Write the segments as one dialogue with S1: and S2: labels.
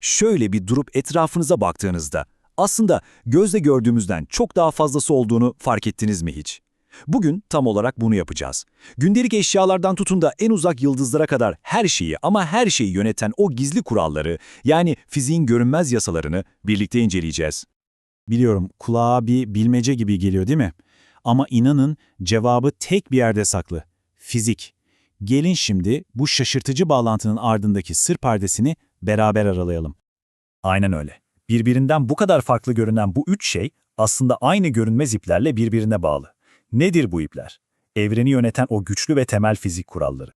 S1: Şöyle bir durup etrafınıza baktığınızda aslında gözle gördüğümüzden çok daha fazlası olduğunu fark ettiniz mi hiç? Bugün tam olarak bunu yapacağız. Gündelik eşyalardan tutun da en uzak yıldızlara kadar her şeyi ama her şeyi yöneten o gizli kuralları yani fiziğin görünmez yasalarını birlikte inceleyeceğiz.
S2: Biliyorum kulağa bir bilmece gibi geliyor değil mi? Ama inanın cevabı tek bir yerde saklı. Fizik. Gelin şimdi bu şaşırtıcı bağlantının ardındaki sır perdesini beraber aralayalım.
S3: Aynen öyle. Birbirinden bu kadar farklı görünen bu üç şey aslında aynı görünmez iplerle birbirine bağlı. Nedir bu ipler? Evreni yöneten o güçlü ve temel fizik kuralları.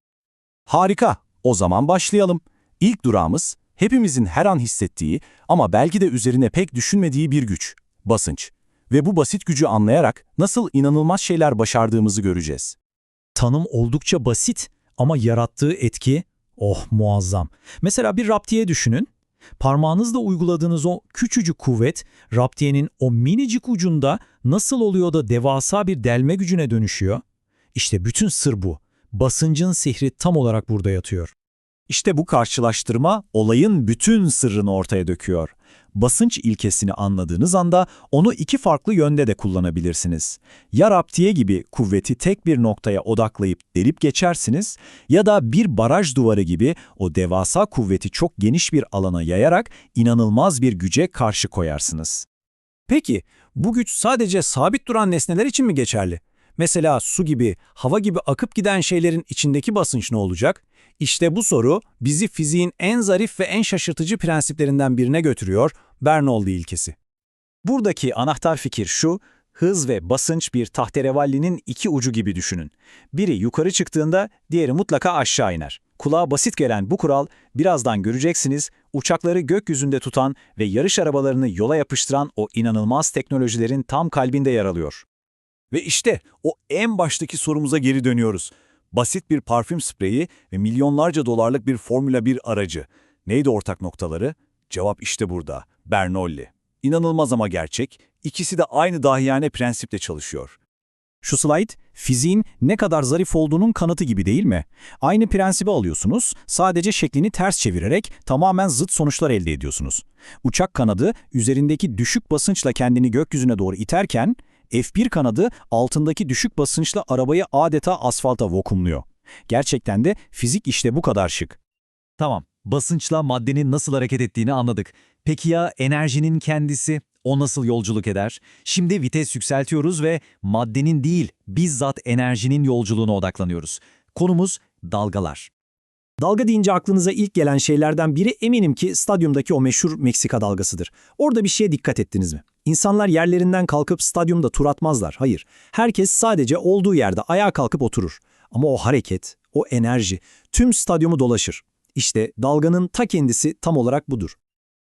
S1: Harika. O zaman başlayalım. İlk durağımız hepimizin her an hissettiği ama belki de üzerine pek düşünmediği bir güç. Basınç. Ve bu basit gücü anlayarak nasıl inanılmaz şeyler başardığımızı göreceğiz.
S4: Tanım oldukça basit ama yarattığı etki, oh muazzam. Mesela bir raptiye düşünün. Parmağınızla uyguladığınız o küçücük kuvvet, raptiyenin o minicik ucunda nasıl oluyor da devasa bir delme gücüne dönüşüyor? İşte bütün sır bu. Basıncın sihri tam olarak burada yatıyor.
S1: İşte bu karşılaştırma olayın bütün sırrını ortaya döküyor. Basınç ilkesini anladığınız anda onu iki farklı yönde de kullanabilirsiniz. Ya raptiye gibi kuvveti tek bir noktaya odaklayıp delip geçersiniz ya da bir baraj duvarı gibi o devasa kuvveti çok geniş bir alana yayarak inanılmaz bir güce karşı koyarsınız.
S5: Peki, bu güç sadece sabit duran nesneler için mi geçerli? Mesela su gibi, hava gibi akıp giden şeylerin içindeki basınç ne olacak? İşte bu soru bizi fiziğin en zarif ve en şaşırtıcı prensiplerinden birine götürüyor, Bernoulli ilkesi.
S3: Buradaki anahtar fikir şu, hız ve basınç bir tahterevallinin iki ucu gibi düşünün. Biri yukarı çıktığında diğeri mutlaka aşağı iner. Kulağa basit gelen bu kural, birazdan göreceksiniz, uçakları gökyüzünde tutan ve yarış arabalarını yola yapıştıran o inanılmaz teknolojilerin tam kalbinde yer alıyor.
S1: Ve işte o en baştaki sorumuza geri dönüyoruz. Basit bir parfüm spreyi ve milyonlarca dolarlık bir Formula 1 aracı. Neydi ortak noktaları? Cevap işte burada. Bernoulli. İnanılmaz ama gerçek. İkisi de aynı dahiyane prensiple çalışıyor.
S2: Şu slide, fiziğin ne kadar zarif olduğunun kanıtı gibi değil mi? Aynı prensibi alıyorsunuz, sadece şeklini ters çevirerek tamamen zıt sonuçlar elde ediyorsunuz. Uçak kanadı üzerindeki düşük basınçla kendini gökyüzüne doğru iterken, F1 kanadı altındaki düşük basınçla arabayı adeta asfalta vakumluyor. Gerçekten de fizik işte bu kadar şık.
S4: Tamam, basınçla maddenin nasıl hareket ettiğini anladık. Peki ya enerjinin kendisi? O nasıl yolculuk eder? Şimdi vites yükseltiyoruz ve maddenin değil, bizzat enerjinin yolculuğuna odaklanıyoruz. Konumuz dalgalar.
S5: Dalga deyince aklınıza ilk gelen şeylerden biri eminim ki stadyumdaki o meşhur Meksika dalgasıdır. Orada bir şeye dikkat ettiniz mi? İnsanlar yerlerinden kalkıp stadyumda tur atmazlar. Hayır. Herkes sadece olduğu yerde ayağa kalkıp oturur. Ama o hareket, o enerji tüm stadyumu dolaşır. İşte dalganın ta kendisi tam olarak budur.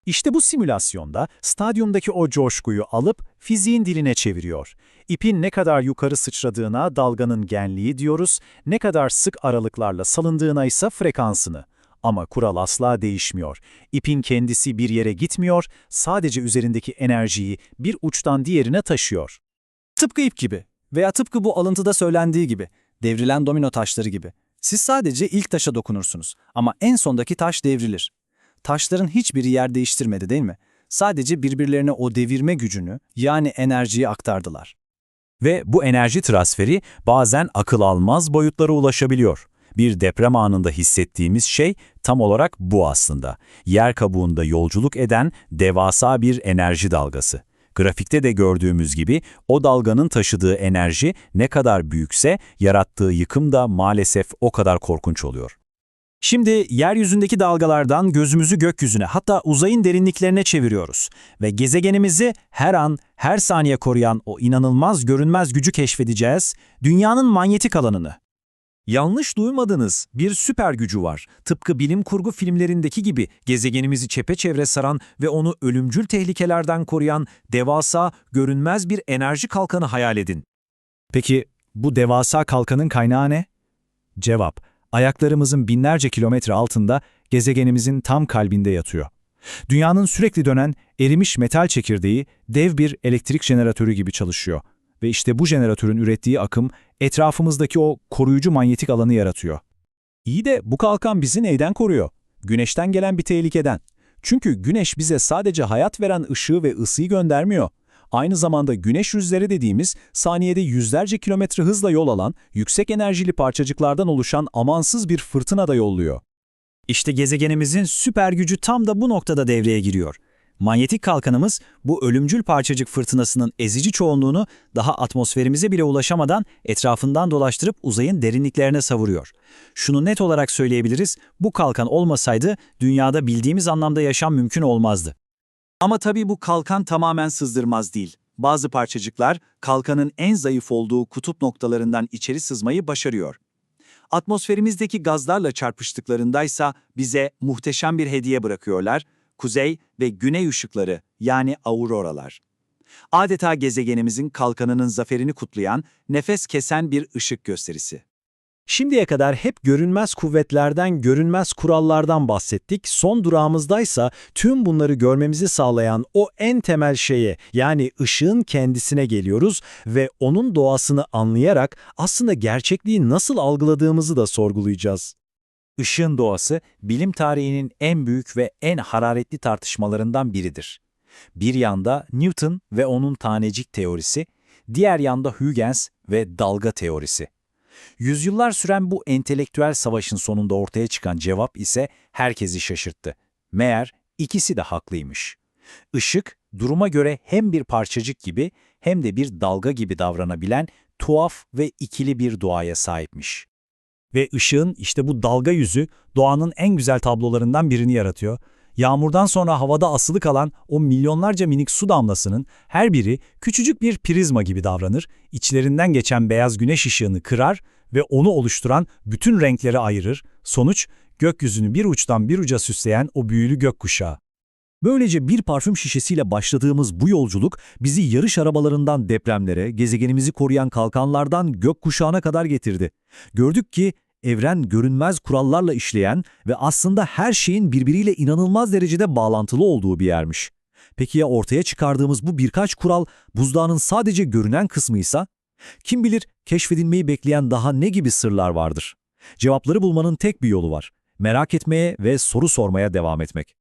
S3: İşte bu simülasyonda stadyumdaki o coşkuyu alıp fiziğin diline çeviriyor. İpin ne kadar yukarı sıçradığına dalganın genliği diyoruz, ne kadar sık aralıklarla salındığına ise frekansını. Ama kural asla değişmiyor. İpin kendisi bir yere gitmiyor, sadece üzerindeki enerjiyi bir uçtan diğerine taşıyor.
S5: Tıpkı ip gibi veya tıpkı bu alıntıda söylendiği gibi, devrilen domino taşları gibi. Siz sadece ilk taşa dokunursunuz ama en sondaki taş devrilir. Taşların hiçbiri yer değiştirmedi değil mi? Sadece birbirlerine o devirme gücünü yani enerjiyi aktardılar.
S1: Ve bu enerji transferi bazen akıl almaz boyutlara ulaşabiliyor. Bir deprem anında hissettiğimiz şey tam olarak bu aslında. Yer kabuğunda yolculuk eden devasa bir enerji dalgası. Grafikte de gördüğümüz gibi o dalganın taşıdığı enerji ne kadar büyükse yarattığı yıkım da maalesef o kadar korkunç oluyor.
S5: Şimdi yeryüzündeki dalgalardan gözümüzü gökyüzüne hatta uzayın derinliklerine çeviriyoruz ve gezegenimizi her an, her saniye koruyan o inanılmaz görünmez gücü keşfedeceğiz, dünyanın manyetik alanını. Yanlış duymadınız, bir süper gücü var. Tıpkı bilim kurgu filmlerindeki gibi gezegenimizi çepeçevre saran ve onu ölümcül tehlikelerden koruyan devasa, görünmez bir enerji kalkanı hayal edin.
S2: Peki bu devasa kalkanın kaynağı ne? Cevap, ayaklarımızın binlerce kilometre altında gezegenimizin tam kalbinde yatıyor. Dünyanın sürekli dönen erimiş metal çekirdeği dev bir elektrik jeneratörü gibi çalışıyor. Ve işte bu jeneratörün ürettiği akım etrafımızdaki o koruyucu manyetik alanı yaratıyor.
S1: İyi de bu kalkan bizi neyden koruyor? Güneşten gelen bir tehlikeden.
S3: Çünkü güneş bize sadece hayat veren ışığı ve ısıyı göndermiyor. Aynı zamanda güneş rüzgarı dediğimiz saniyede yüzlerce kilometre hızla yol alan yüksek enerjili parçacıklardan oluşan amansız bir fırtına da yolluyor.
S5: İşte gezegenimizin süper gücü tam da bu noktada devreye giriyor. Manyetik kalkanımız bu ölümcül parçacık fırtınasının ezici çoğunluğunu daha atmosferimize bile ulaşamadan etrafından dolaştırıp uzayın derinliklerine savuruyor. Şunu net olarak söyleyebiliriz, bu kalkan olmasaydı dünyada bildiğimiz anlamda yaşam mümkün olmazdı. Ama tabii bu kalkan tamamen sızdırmaz değil. Bazı parçacıklar kalkanın en zayıf olduğu kutup noktalarından içeri sızmayı başarıyor. Atmosferimizdeki gazlarla çarpıştıklarındaysa bize muhteşem bir hediye bırakıyorlar, kuzey ve güney ışıkları yani auroralar. Adeta gezegenimizin kalkanının zaferini kutlayan, nefes kesen bir ışık gösterisi.
S3: Şimdiye kadar hep görünmez kuvvetlerden, görünmez kurallardan bahsettik. Son durağımızdaysa tüm bunları görmemizi sağlayan o en temel şeye yani ışığın kendisine geliyoruz ve onun doğasını anlayarak aslında gerçekliği nasıl algıladığımızı da sorgulayacağız.
S2: Işığın doğası, bilim tarihinin en büyük ve en hararetli tartışmalarından biridir. Bir yanda Newton ve onun tanecik teorisi, diğer yanda Huygens ve dalga teorisi. Yüzyıllar süren bu entelektüel savaşın sonunda ortaya çıkan cevap ise herkesi şaşırttı. Meğer ikisi de haklıymış. Işık, duruma göre hem bir parçacık gibi hem de bir dalga gibi davranabilen tuhaf ve ikili bir doğaya sahipmiş. Ve ışığın işte bu dalga yüzü doğanın en güzel tablolarından birini yaratıyor. Yağmurdan sonra havada asılı kalan o milyonlarca minik su damlasının her biri küçücük bir prizma gibi davranır, içlerinden geçen beyaz güneş ışığını kırar ve onu oluşturan bütün renkleri ayırır. Sonuç, gökyüzünü bir uçtan bir uca süsleyen o büyülü gökkuşağı. Böylece bir parfüm şişesiyle başladığımız bu yolculuk bizi yarış arabalarından depremlere, gezegenimizi koruyan kalkanlardan gökkuşağına kadar getirdi. Gördük ki evren görünmez kurallarla işleyen ve aslında her şeyin birbiriyle inanılmaz derecede bağlantılı olduğu bir yermiş. Peki ya ortaya çıkardığımız bu birkaç kural buzdağının sadece görünen kısmıysa? Kim bilir keşfedilmeyi bekleyen daha ne gibi sırlar vardır? Cevapları bulmanın tek bir yolu var. Merak etmeye ve soru sormaya devam etmek.